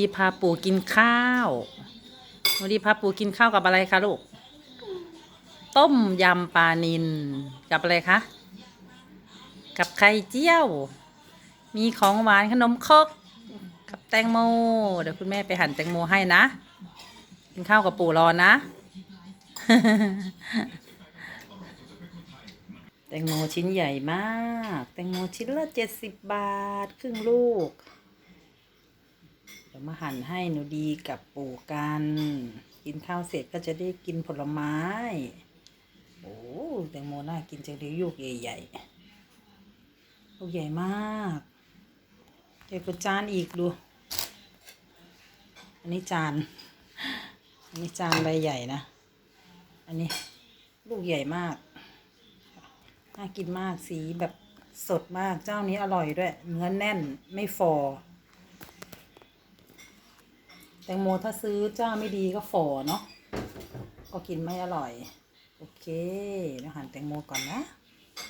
ดีพาปู่กินข้าววันดีพาปู่กินข้าวกับอะไรคะลูก ต้มยำปลานิลกับอะไรคะ กับไข่เจียว มีของหวานขนมคกกับแตงโม เดี๋ยวคุณแม่ไปหั่นแตงโมให้นะ กินข้าวกับปู่รอนะ แตงโมชิ้นใหญ่มาก แตงโมชิ้นละเจ็ดสิบบาท ครึ่งลูก ดี๋ยวมาหั่นให้หนูดีกับปู่กัน กินข้าวเสร็จก็จะได้กินผลไม้ โอ้แตงโมน่ากินจังเลยลูกใหญ่ๆลูกใหญ่มากใหญ่กว่าจานอีกดู อันนี้จาน อันนี้จานใบใหญ่นะ อันนี้ลูกใหญ่มาก น่ากินมากสีแบบสดมากเจ้านี้อร่อยด้วย เนื้อแน่นไม่ฟอ แตงโมถ้าซื้อเจ้าไม่ดีก็ฝ่อเนาะก็กินไม่อร่อย โอเคเดี๋ยวหั่นแตงโมก่อนนะ